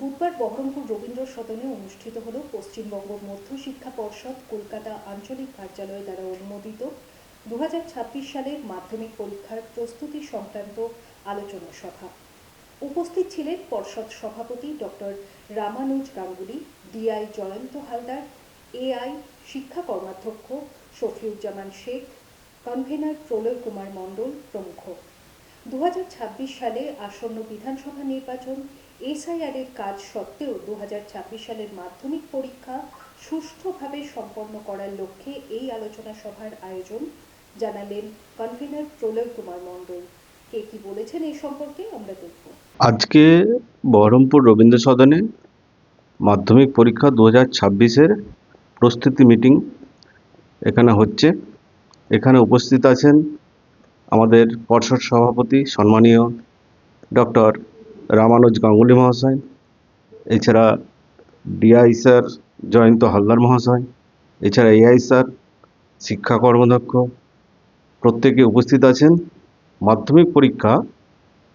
বুধবার বহরমপুর রবীন্দ্র সদনে অনুষ্ঠিত হল পশ্চিমবঙ্গ মধ্য শিক্ষা পর্ষদ কলকাতা আঞ্চলিক কার্যালয় দ্বারা অনুমোদিত দু সালের মাধ্যমিক পরীক্ষার প্রস্তুতি সংক্রান্ত আলোচনা সভা। উপস্থিত ছিলেন পর্ষদ সভাপতি doctor Ramanuj Ganguly, DI Jayanta Haldar, AI শিক্ষা কর্মাধ্যক্ষ শফিউজ্জামান শেখ, কনভেনার প্রলয় কুমার মণ্ডল প্রমুখ। দু সালে আসন্ন বিধানসভা নির্বাচন এসআইআর এর কাজ সত্ত্বেও দু হাজার ছাব্বিশ সালের মাধ্যমিক পরীক্ষা সুষ্ঠুভাবে সম্পন্ন করার লক্ষ্যে এই আলোচনা সভার আয়োজন, জানালেন কনভেনার প্রলয় কুমার মণ্ডল। কে কি বলেছেন এই সম্পর্কে আমরা দেখব। আজকে বহরমপুর রবীন্দ্র সদনে মাধ্যমিক পরীক্ষা দু হাজার ছাব্বিশের প্রস্তুতি মিটিং এখানে হচ্ছে। এখানে উপস্থিত আছেন আমাদের পর্ষদ সভাপতি, সম্মানীয় ডক্টর রামানুজ গাঙ্গুলি মহাশয়, এছাড়া ডিআই স্যার জয়ন্ত হালদার মহাশয়, এছাড়া এআই স্যার, শিক্ষা কর্মদক্ষ, প্রত্যেকে উপস্থিত আছেন। মাধ্যমিক পরীক্ষা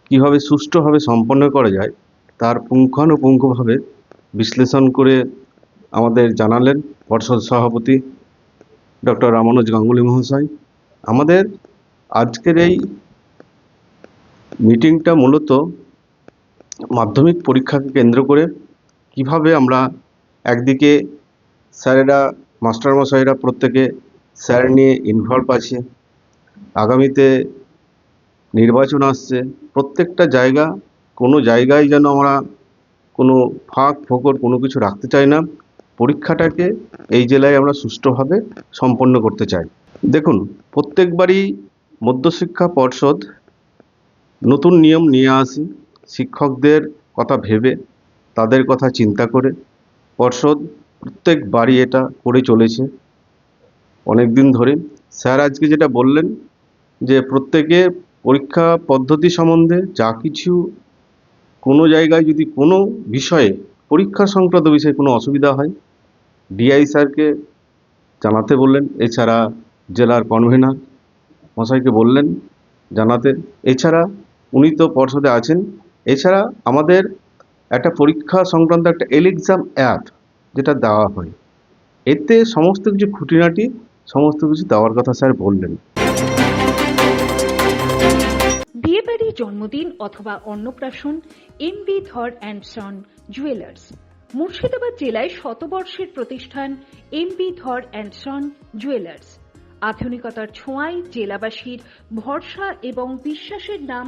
কীভাবে সুষ্ঠুভাবে সম্পন্ন করা যায়, তার পুঙ্খানুপুঙ্খভাবে বিশ্লেষণ করে আমাদের জানালেন পর্ষদ সভাপতি ডক্টর রামানুজ গাঙ্গুলি মহাশয়। আমাদের আজকের এই মিটিংটা মূলত মাধ্যমিক পরীক্ষাকে কেন্দ্র করে কীভাবে আমরা একদিকে স্যারেরা, মাস্টারমশাইরা প্রত্যেকে স্যার নিয়ে ইনভলভ আছে, আগামীতে নির্বাচন আসছে, প্রত্যেকটা জায়গা, কোনো জায়গায় যেন আমরা কোনো ফাঁক ফোকর কোনো কিছু রাখতে চাই না, পরীক্ষাটাকে এই জেলায় আমরা সুষ্ঠুভাবে সম্পন্ন করতে চাই। দেখুন, প্রত্যেকবারই মধ্যশিক্ষা পর্ষদ নতুন নিয়ম নিয়ে আসি শিক্ষকদের কথা ভেবে, তাদের কথা চিন্তা করে, পর্ষদ প্রত্যেকবারই এটা করে চলেছে। অনেক দিন ধরে স্যার আজকে যেটা বললেন যে প্রত্যেকে পরীক্ষা পদ্ধতি সম্বন্ধে যা কিছু কোনো জায়গায় যদি কোনো বিষয়ে পরীক্ষা সংক্রান্ত বিষয়ে কোনো অসুবিধা হয়, ডিআই স্যারকে জানাতে বললেন, এছাড়া জেলার কনভেনার মশাইকে বললেন জানাতে। এছাড়া উনি তো পর্ষদে আছেন এছাড়া আমাদের একটা পরীক্ষা সংক্রান্ত একটা এল এক্সাম অ্যাপ যেটা দেওয়া হয়। এতে সমস্ত কিছু খুঁটিনাটি, সমস্ত কিছু দেওয়ার কথা স্যার বললেন। বিয়েবাড়ি, জন্মদিন অথবা অন্নপ্রাশন M B Dhar and son jewellers Murshidabad জেলায় শতবর্ষের প্রতিষ্ঠান M B Dhar and son jewellers আধুনিকতার ছোঁয়ায় জেলাবাসীর ভরসা এবং বিশ্বাসের নাম